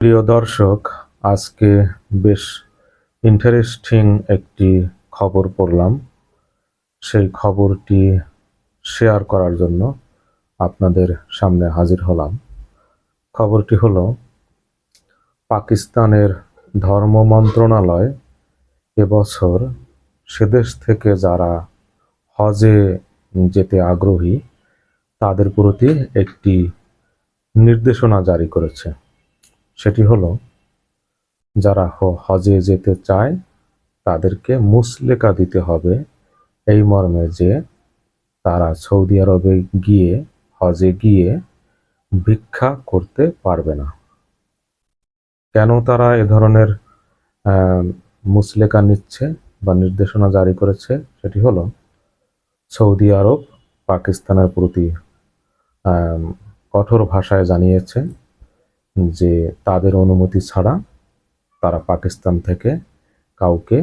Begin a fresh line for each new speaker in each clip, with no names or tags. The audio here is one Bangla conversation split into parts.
প্রিয় দর্শক, আজকে বেশ ইন্টারেস্টিং একটি খবর পড়লাম। সেই খবরটি শেয়ার করার জন্য আপনাদের সামনে হাজির হলাম। খবরটি হলো, পাকিস্তানের ধর্ম মন্ত্রণালয় এবছর সেদেশ থেকে যারা হজে যেতে আগ্রহী, তাদের প্রতি একটি নির্দেশনা জারি করেছে। সেটি হলো, যারা হজে যেতে চায়, তাদেরকে মুসলেকা দিতে হবে। এই মর্মে যে তারা সৌদি আরবে গিয়ে, হজে গিয়ে ভিক্ষা করতে পারবে না। কেন তারা এ ধরনের মুসলেকা নিচ্ছে বা নির্দেশনা জারি করেছে? সেটি হলো, সৌদি আরব পাকিস্তানের প্রতি কঠোর ভাষায় জানিয়েছে যে তাদের অনুমতি ছাড়া তারা পাকিস্তান থেকে কাউকে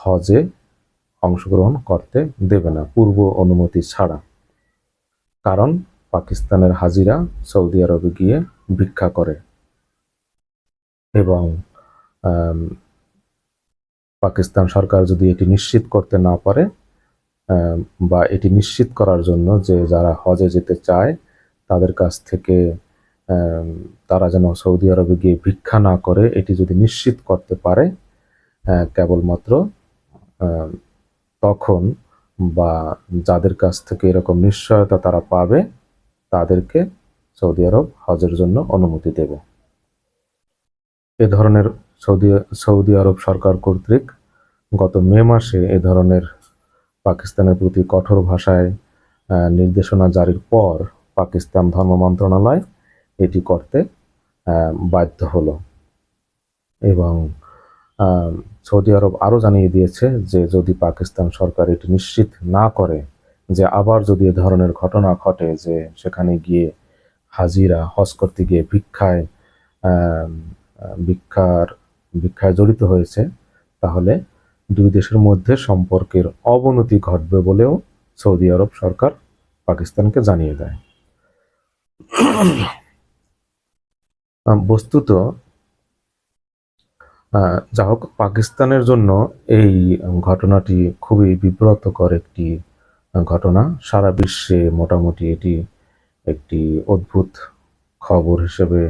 হজে অংশগ্রহণ করতে দেবে না, পূর্ব অনুমতি ছাড়া। কারণ পাকিস্তানের হাজিরা সৌদি আরবে গিয়ে ভিক্ষা করে এবং পাকিস্তান সরকার যদি এটি নিশ্চিত করতে না পারে বা এটি নিশ্চিত করার জন্য যে যারা হজে যেতে চায়, তাদের কাছ থেকে তারা যেন সৌদি আরবে গিয়ে ভিক্ষা না করে, এটি যদি নিশ্চিত করতে পারে কেবলমাত্র তখন বা যাদের কাছ থেকে এরকম নিশ্চয়তা তারা পাবে, তাদেরকে সৌদি আরব হজের জন্য অনুমতি দেবে। এ ধরনের সৌদি সৌদি আরব সরকার কর্তৃক গত মে মাসে এ ধরনের পাকিস্তানের প্রতি কঠোর ভাষায় নির্দেশনা জারির পর পাকিস্তান ধর্ম মন্ত্রণালয় এটি করতে বাধ্য হলো। এবং সৌদি আরব আরও জানিয়ে দিয়েছে যে যদি পাকিস্তান সরকার এটি নিশ্চিত না করে যে আবার যদি এ ধরনের ঘটনা ঘটে যে সেখানে গিয়ে হাজিরা হজ করতে গিয়ে ভিক্ষায় ভিক্ষার, ভিক্ষায় জড়িত হয়েছে, তাহলে দুই দেশের মধ্যে সম্পর্কের অবনতি ঘটবে বলেও সৌদি আরব সরকার পাকিস্তানকে জানিয়ে দেয়। বস্তুত যা হোক পাকিস্তানের জন্য এই ঘটনাটি খুবই বিব্রতকর একটি ঘটনা। সারা বিশ্বে মোটামুটি এটি একটি অদ্ভুত খবর হিসেবে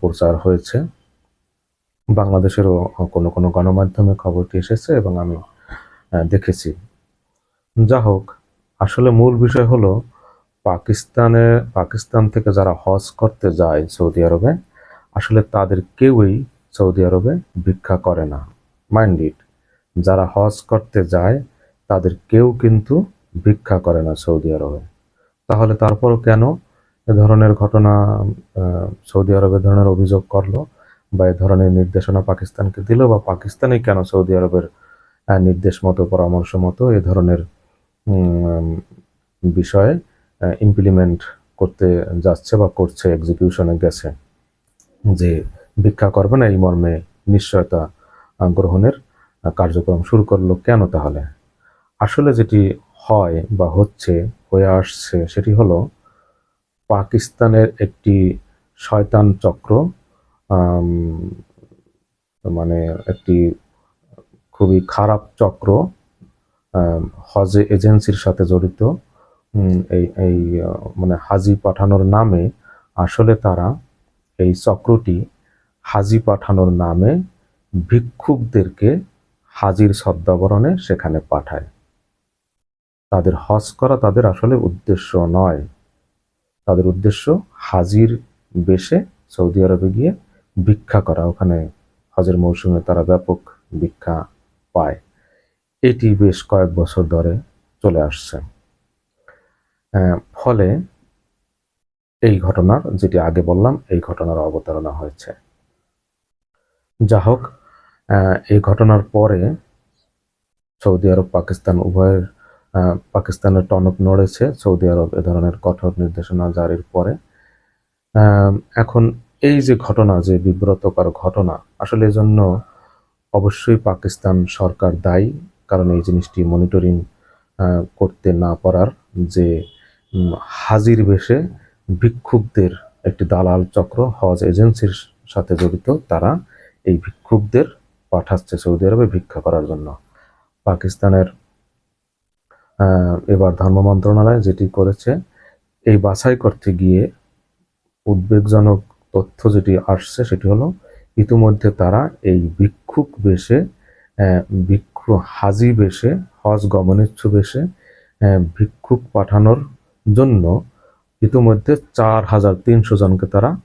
প্রচার হয়েছে। বাংলাদেশেরও কোনো কোনো গণমাধ্যমে খবরটি এসেছে এবং আমি দেখেছি। যা হোক, আসলে মূল বিষয় হলো পাকিস্তানে, পাকিস্তান থেকে যারা হজ করতে যায় সৌদি আরবে, আসলে তাদের কেউই সৌদি আরবে ভিক্ষা করে না। মাইন্ড ইট যারা হজ করতে যায়, তাদের কেউ কিন্তু ভিক্ষা করে না সৌদি আরবে। তাহলে তারপরও কেন এ ধরনের ঘটনা সৌদি আরব ধরনের অভিযোগ করল বা এ ধরনের নির্দেশনা পাকিস্তানকে দিল বা পাকিস্তানই কেন সৌদি আরবের নির্দেশ মতো, পরামর্শ মতো এ ধরনের বিষয়ে ইমপ্লিমেন্ট করতে যাচ্ছে বা করছে এক্সিকিউশনে গেছে, যে ভিক্ষা করবে না এই মর্মে নিশ্চয়তা গ্রহণের কার্যক্রম শুরু করল কেন তাহলে? আসলে যেটি হয় বা হচ্ছে, হয়ে আসছে সেটি হলো, পাকিস্তানের একটি শয়তান চক্র মানে একটি খুবই খারাপ চক্র হজে এজেন্সির সাথে জড়িত। এই এই মানে হাজি পাঠানোর নামে আসলে তারা এই চক্রটি হাজি পাঠানোর নামে ভিক্ষুকদেরকে হাজির সদ্দাবরণে সেখানে পাঠায়। তাদের হজ করা তাদের আসলে উদ্দেশ্য নয়। তাদের উদ্দেশ্য হাজির বেশে সৌদি আরবে গিয়ে ভিক্ষা করা। ওখানে হজের মৌসুমে তারা ব্যাপক ভিক্ষা পায়। এটি বেশ কয়েক বছর ধরে চলে আসছে। ফলে এই ঘটনার, যেটি আগে বললাম, এই ঘটনার অবতারণা হয়েছে। যা হোক এই ঘটনার পরে সৌদি আরব, পাকিস্তান, উভয়ের পাকিস্তানের টনক নড়েছে। সৌদি আরব এ ধরনের কঠোর নির্দেশনা জারির পরে এখন এই যে ঘটনা, যে বিব্রতকর ঘটনা, আসলে জন্য অবশ্যই পাকিস্তান সরকার দায়ী। কারণ এই জিনিসটি মনিটরিং করতে না পারার যে হাজির বেশে ভিক্ষুকদের একটি দালাল চক্র, হজ এজেন্সির সাথে জড়িত, তারা এই ভিক্ষুকদের পাঠাচ্ছে সৌদি আরবে ভিক্ষা করার জন্য। পাকিস্তানের এবার ধর্ম মন্ত্রণালয় যেটি করেছে, এই বাছাই করতে গিয়ে উদ্বেগজনক তথ্য যেটি আসছে সেটি হলো, ইতিমধ্যে তারা এই ভিক্ষুক বেশে ভিক্ষু হাজি বেশে, হজ গমনেচ্ছু বেশে ভিক্ষুক পাঠানোর জন্য ইতিমধ্যে চার হাজার তিনশো জনকে তারা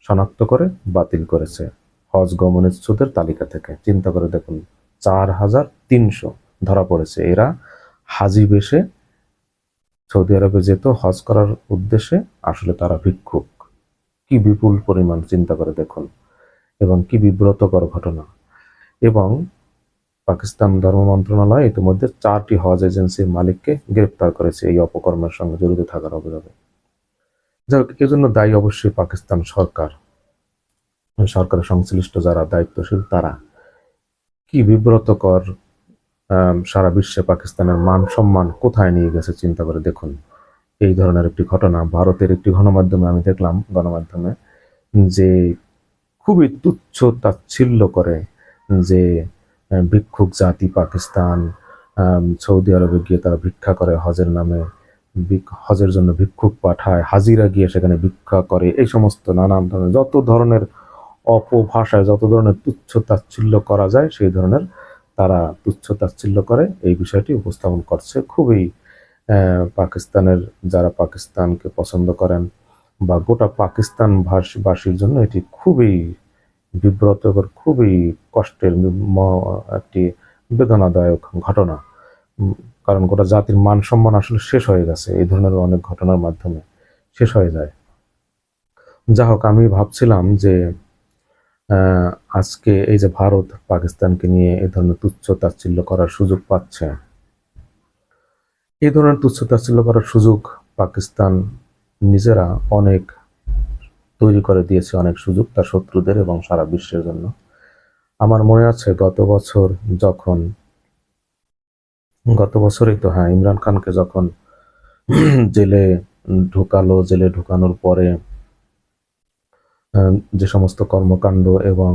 শনাক্ত করে বাতিল করেছে। হজ গমনেচ্ছুদের তালিকা থেকে। চিন্তা করে দেখুন, চার হাজার তিনশো ধরা পড়েছে। এরা হাজি বেশে সৌদি আরবে যেত, হজ করার উদ্দেশ্যে আসলে তারা ভিক্ষুক। কি বিপুল পরিমাণ, চিন্তা করে দেখুন। এবং কি বিব্রতকর ঘটনা। এবং পাকিস্তান ধর্ম মন্ত্রণালয় ইতিমধ্যে চারটি হজ এজেন্সির মালিককে গ্রেপ্তার করেছে এই অপকর্মের সঙ্গে জড়িত থাকার অভিযোগে। যাই হোক, এজন্য দায়ী অবশ্যই পাকিস্তান সরকার। সরকারের সংশ্লিষ্ট যারা দায়িত্বশীল, তারা কি বিব্রতকর সারা বিশ্বে পাকিস্তানের মান সম্মান কোথায় নিয়ে গেছে চিন্তা করে দেখুন। এই ধরনের একটি ঘটনা ভারতের একটি গণমাধ্যমে আমি দেখলাম, গণমাধ্যমে যে খুবই তুচ্ছ তাচ্ছিল্য করে যে ভিক্ষুক জাতি পাকিস্তান সৌদি আরবে গিয়ে তারা ভিক্ষা করে, হজের নামে হজের জন্য ভিক্ষুক পাঠায়, হাজিরা গিয়ে সেখানে ভিক্ষা করে, এই সমস্ত নানান ধরনের, যত ধরনের অপভাষায়, যত ধরনের তুচ্ছ তাচ্ছিল্য করা যায়, সেই ধরনের তারা তুচ্ছ তাচ্ছিল্য করে, এই বিষয়টি উপস্থাপন করছে। খুবই পাকিস্তানের যারা পাকিস্তানকে পছন্দ করেন বা গোটা পাকিস্তান ভাষবাসীর জন্য এটি খুবই বিব্রতকর, খুবই কষ্টের একটি বেদনাদায়ক ঘটনা। কারণ গোটা জাতির মান সম্মান আসলে শেষ হয়ে গেছে, এই ধরনের অনেক ঘটনার মাধ্যমে শেষ হয়ে যায়। যা হোক, আমি ভাবছিলাম যে আজকে এই যে ভারত পাকিস্তানকে নিয়ে এ ধরনের তুচ্ছ তাচ্ছিল্য করার সুযোগ পাচ্ছে। এই ধরনের তুচ্ছ তাচ্ছিল্য করার সুযোগ পাকিস্তান নিজেরা অনেক তৈরি করে দিয়েছে অনেক সুযোগ তার শত্রুদের এবং সারা বিশ্বের জন্য। আমার মনে আছে গত বছর যখন, গত বছরই তো হ্যাঁ ইমরান খানকে যখন জেলে ঢুকালো, জেলে ঢুকানোর পরে যে সমস্ত কর্মকাণ্ড এবং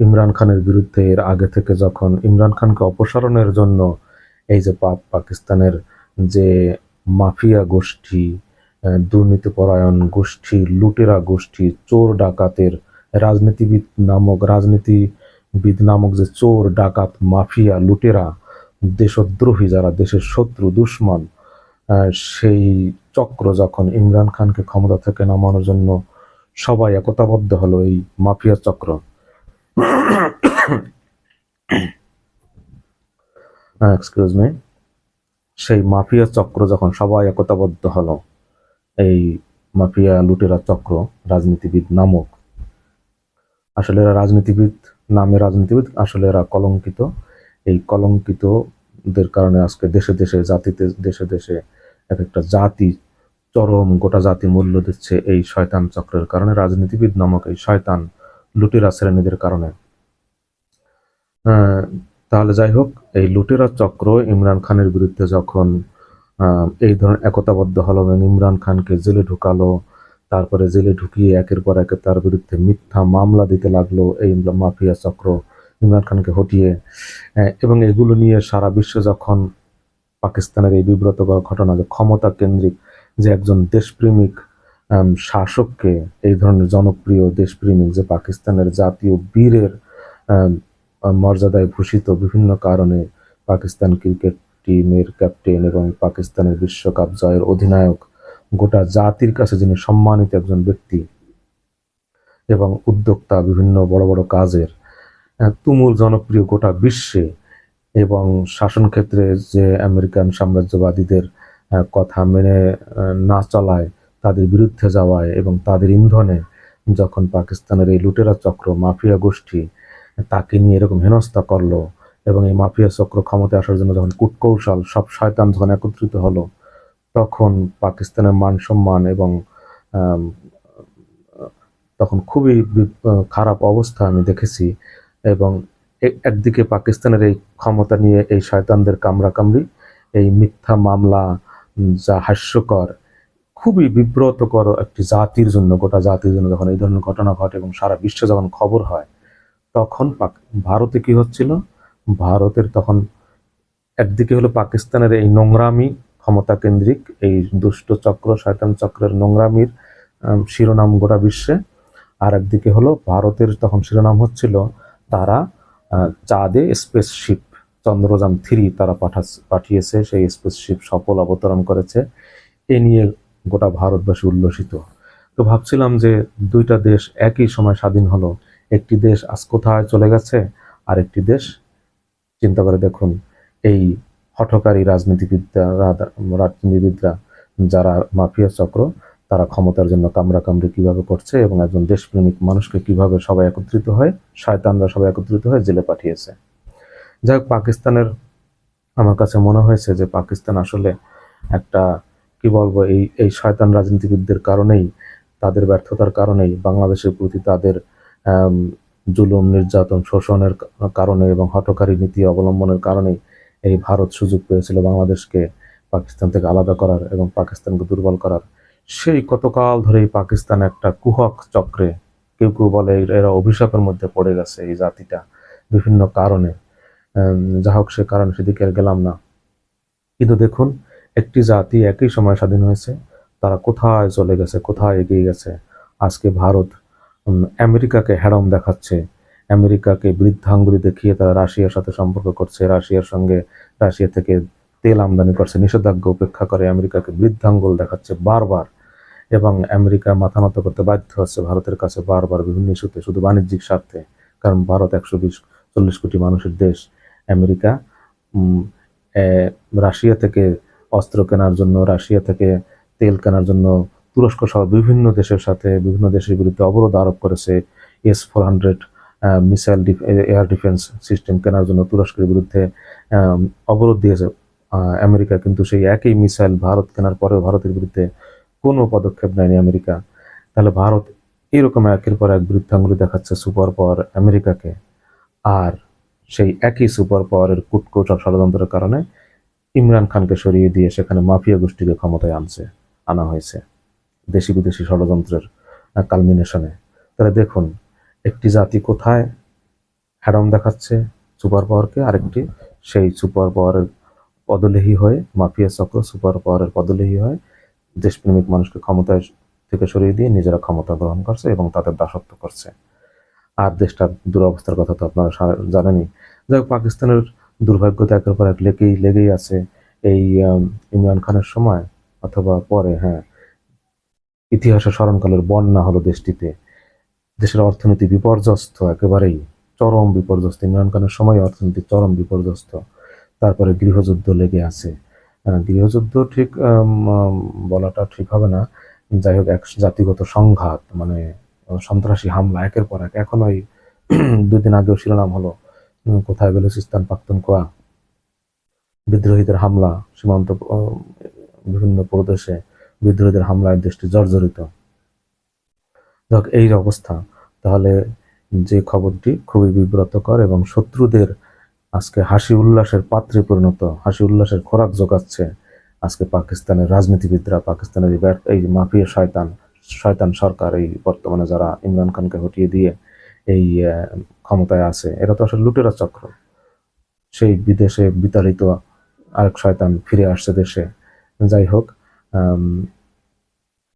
ইমরান খানের বিরুদ্ধে এর আগে থেকে যখন, ইমরান খানকে অপসারণের জন্য এই যে পাক পাকিস্তানের যে মাফিয়া গোষ্ঠী দুর্নীতিপরায়ণ গোষ্ঠী, লুটেরা গোষ্ঠী, চোর ডাকাতের রাজনীতিবিদ নামক রাজনীতিবিদ নামক যে চোর, ডাকাত, মাফিয়া, লুটেরা, দেশদ্রোহী যারা, দেশের শত্রু, দুশ্মন সেই চক্র যখন ইমরান খানকে ক্ষমতা থেকে নামানোর জন্য সবাই একতাবদ্ধ হলো এই মাফিয়া চক্র। এক্সকিউজ মি সেই মাফিয়া চক্র যখন সবাই একতাবদ্ধ হলো এই মাফিয়া লুটেরা চক্র, রাজনীতিবিদ নামক। আসলে এরা রাজনীতিবিদ, নামে রাজনীতিবিদ, আসলে এরা কলঙ্কিত। এই কলঙ্কিতদের কারণে আজকে দেশে দেশে, জাতিতে দেশে দেশে এক একটা জাতি, চরম গোটা জাতি মূল্য দিচ্ছে এই শয়তান চক্রের কারণে, রাজনীতিবিদ নামক এই শয়তান লুটেরা শ্রেণীদের কারণে। তাহলে যাই হোক, এই লুটেরা চক্র ইমরান খানের বিরুদ্ধে যখন এই ধরনের একতাবদ্ধ হলো এবং ইমরান খানকে জেলে ঢুকালো, তারপরে জেলে ঢুকিয়ে একের পর একে তার বিরুদ্ধে মিথ্যা মামলা দিতে লাগল এই মাফিয়া চক্র ইমরান খানকে হটিয়ে। এবং এগুলো নিয়ে সারা বিশ্ব যখন পাকিস্তানের এই বিব্রতকর ঘটনা, যে ক্ষমতা কেন্দ্রিক যে একজন দেশপ্রেমিক শাসককে, এই ধরনের জনপ্রিয় দেশপ্রেমিক যে পাকিস্তানের জাতীয় বীরের মর্যাদায় ভূষিত বিভিন্ন কারণে পাকিস্তান ক্রিকেট টিমের ক্যাপ্টেন এবং পাকিস্তানের বিশ্বকাপ জয়ের অধিনায়ক গোটা জাতির কাছে যিনি সম্মানিত একজন ব্যক্তি এবং উদ্যোক্তা বিভিন্ন বড় বড় কাজের তুমুল জনপ্রিয় গোটা বিশ্বে এবং শাসন ক্ষেত্রে যে আমেরিকান সাম্রাজ্যবাদীদের কথা মেনে না চলায়, তাদের বিরুদ্ধে যাওয়ায় এবং তাদের ইন্ধনে যখন পাকিস্তানের এই লুটেরা চক্র, মাফিয়া গোষ্ঠী, তাকে নিয়ে এরকম হেনস্থা করল এবং এই মাফিয়া চক্র ক্ষমতায় আসার জন্য যখন কূটকৌশল সব শয়তান যখন একত্রিত হলো, তখন পাকিস্তানের মান সম্মান এবং তখন খুবই খারাপ অবস্থা আমি দেখেছি এবং একদিকে পাকিস্তানের এই ক্ষমতা নিয়ে এই শয়তানদের কামড়াকামড়ি, এই মিথ্যা মামলা যা হাস্যকর, খুবই বিব্রতকর একটি জাতির জন্য, গোটা জাতির জন্য যখন এই ধরনের ঘটনা ঘটে এবং সারা বিশ্বে যখন খবর হয়, তখন ভারতে কি হচ্ছিল? ভারতের তখন একদিকে হলো পাকিস্তানের এই নোংরামি ক্ষমতা কেন্দ্রিক, এই দুষ্ট চক্র, শয়তান চক্রের নোংরামির শিরোনাম গোটা বিশ্বে। আর একদিকে হলো ভারতের তখন শিরোনাম হচ্ছিল তারা চাঁদে স্পেসশিপ চন্দ্রযান থ্রি তারা পাঠা পাঠিয়েছে, সেই স্পেসশিপ সফল অবতরণ করেছে। এ নিয়ে গোটা ভারতবাসী উল্লসিত। তো ভাবছিলাম যে দুইটা দেশ একই সময় স্বাধীন হলো। একটি দেশ আজ কোথায় চলে গেছে আর একটি দেশ চিন্তা করে দেখুন, এই হঠকারী রাজনীতিবিদরা রাজনীতিবিদরা যারা মাফিয়া চক্র, তারা ক্ষমতার জন্য কামড়া কামড়ি কীভাবে করছে এবং একজন দেশপ্রেমিক মানুষকে কীভাবে সবাই একত্রিত হয়, শয়তানরা সবাই একত্রিত হয়ে জেলে পাঠিয়েছে। যাই হোক, পাকিস্তানের, আমার কাছে মনে হয়েছে যে পাকিস্তান আসলে একটা, কি বলব, এই এই শয়তান রাজনীতিবিদদের কারণেই, তাদের ব্যর্থতার কারণেই বাংলাদেশের প্রতি তাদের জুলুম, নির্যাতন, শোষণের কারণে এবং হঠকারী নীতি অবলম্বনের কারণেই এই ভারত সুযোগ পেয়েছিল বাংলাদেশকে পাকিস্তান থেকে আলাদা করার এবং পাকিস্তানকে দুর্বল করার। সেই কতকাল ধরেই পাকিস্তান একটা কুহক চক্রে, কেউ কেউ বলে এরা- অভিশাপের মধ্যে পড়ে গেছে এই জাতিটা বিভিন্ন কারণে। যা হোক সে কারণ সেদিকে আর গেলাম না। কিন্তু দেখুন, একটি জাতি একই সময় স্বাধীন হয়েছে, তারা কোথায় চলে গেছে, কোথায় এগিয়ে গেছে? আজকে ভারত আমেরিকাকে হ্যাডম দেখাচ্ছে। আমেরিকাকে বৃদ্ধাঙ্গুলি দেখিয়ে তারা রাশিয়ার সাথে সম্পর্ক করছে। রাশিয়ার সঙ্গে রাশিয়া থেকে তেল আমদানি করছে। নিষেধাজ্ঞা উপেক্ষা করে আমেরিকাকে বৃদ্ধাঙ্গুল দেখাচ্ছে বারবার। এবং আমেরিকা মাথা নত করতে বাধ্য হচ্ছে ভারতের কাছে বারবার বিভিন্ন ইস্যুতে, শুধু বাণিজ্যিক স্বার্থে। কারণ ভারত একশো বিশ, চল্লিশ কোটি মানুষের দেশ। আমেরিকা রাশিয়া থেকে অস্ত্র কেনার জন্য, রাশিয়া থেকে তেল কেনার জন্য তুরস্ক সহ বিভিন্ন দেশের সাথে, বিভিন্ন দেশের বিরুদ্ধে অবরোধ আরোপ করেছে S four hundred missile air defence system কেনার জন্য তুরস্কের বিরুদ্ধে অবরোধ দিয়েছে। আমেরিকা কিন্তু সেই একই মিসাইল ভারত কেনার পরেও ভারতের বিরুদ্ধে কোনো পদক্ষেপ নেয়নি আমেরিকা। তাহলে ভারত এরকম একের পর এক বৃদ্ধাঙ্গুলি দেখাচ্ছে সুপার পাওয়ার আমেরিকাকে। আর সেই একই সুপার পাওয়ারের আর ষড়যন্ত্রের কারণে ইমরান খানকে সরিয়ে দিয়ে সেখানে মাফিয়া গোষ্ঠীকে ক্ষমতায় আনছে, আনা হয়েছে। দেশি বিদেশি ষড়যন্ত্রের কালমিনেশনে তাহলে দেখুন, একটি জাতি কোথায়? হ্যাডম দেখাচ্ছে সুপার পাওয়ারকে আরেকটি সেই সুপার পাওয়ারের পদলেহী হয়ে, মাফিয়া চক্র সুপার পাওয়ারের পদলেহী হয়ে দেশপ্রেমিক মানুষকে ক্ষমতায় থেকে সরিয়ে দিয়ে নিজেরা ক্ষমতা গ্রহণ করছে এবং তাদের দাসত্ব করছে। আর দেশটার দুরবস্থার কথা তো আপনারা জানেনই। যাই পাকিস্তানের দুর্ভাগ্য তো একের পর এক লেগেই লেগেই আছে। এই ইমরান খানের সময় অথবা পরে হ্যাঁ ইতিহাসে স্মরণকালের বন্যা হলো দেশটিতে। দেশের অর্থনীতি বিপর্যস্ত, একেবারেই চরম বিপর্যস্ত। ইমরান খানের সময় অর্থনীতি চরম বিপর্যস্ত। তারপরে গৃহযুদ্ধ লেগে আছে। গৃহযুদ্ধ ঠিক বলাটা ঠিক হবে না। যাই হোক, এক জাতিগত সংঘাত মানে সন্ত্রাসী হামলা, একের পর এক। এখন ওই দুদিন আগেও শিরোনাম হলো কোথায় বেলুচিস্তান পাখতুনখোয়া? বিদ্রোহীদের হামলা, সীমান্ত বিভিন্ন প্রদেশে বিদ্রোহীদের হামলায় দেশটি জর্জরিত। যাক, এই অবস্থা। তাহলে যে খবরটি খুবই বিব্রতকর এবং শত্রুদের আজকে হাসি উল্লাসের পাত্রে পরিণত, হাসি উল্লাসের খোরাক জোগাচ্ছে আজকে পাকিস্তানের রাজনীতিবিদরা, পাকিস্তানের এই মাফিয়া শয়তান শয়তান সরকার, এই বর্তমানে যারা ইমরান খানকে হটিয়ে দিয়ে এই ক্ষমতায় আছে, এরা তো আসলে লুটেরা চক্র। সেই বিদেশে বিতাড়িত আরেক শয়তান ফিরে আসছে দেশে। যাই হোক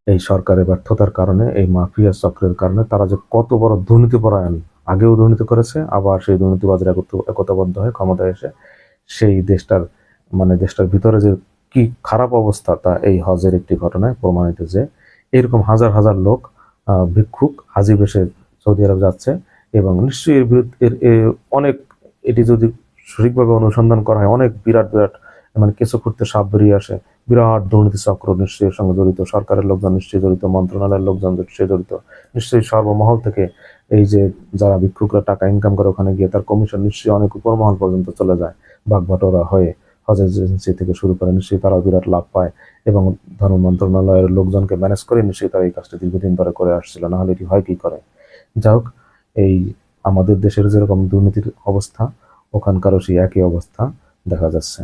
এই সরকারের ব্যর্থতার কারণে, এই মাফিয়া চক্রের কারণে তারা যে কত বড় দুর্নীতিপরায়ণ, আগেও দুর্নীতি করেছে, আবার সেই দুর্নীতিবাজরা একতাবদ্ধ হয়ে ক্ষমতায় এসে সেই দেশটার মানে দেশটার ভিতরে যে কি খারাপ অবস্থা তা এই হজের একটি ঘটনায় প্রমাণিত যে এরকম হাজার হাজার লোক ভিক্ষুক হাজি বেশে সৌদি আরব যাচ্ছে এবং নিশ্চয়ই এর বিরুদ্ধে অনেক, এটি যদি সঠিকভাবে অনুসন্ধান করা হয়, অনেক বিরাট বিরাট মানে কিছু করতে সাপ বেরিয়ে আসে। বিরাট দুর্নীতি চক্র নিশ্চয়ই এর সঙ্গে জড়িত। সরকারের লোকজন নিশ্চয়ই জড়িত, মন্ত্রণালয়ের লোকজন নিশ্চয়ই জড়িত। নিশ্চয়ই সর্বমহল থেকে এই যে যারা ভিক্ষুকরা টাকা ইনকাম করে ওখানে গিয়ে তার কমিশন নিশ্চয়ই অনেক উপর মহল পর্যন্ত চলে যায় বাগবাটোরা হয়ে। হজ এজেন্সি থেকে শুরু করে নিশ্চয়ই তারা বিরাট লাভ পায় এবং ধর্ম মন্ত্রণালয়ের লোকজনকে ম্যানেজ করে নিশ্চয়ই তারা এই কাজটা দীর্ঘদিন ধরে করে আসছিল। না হলে এটি হয় কি করে? যাই হোক, এই আমাদের দেশের যেরকম দুর্নীতির অবস্থা, ওখানকারও সেই একই অবস্থা দেখা যাচ্ছে।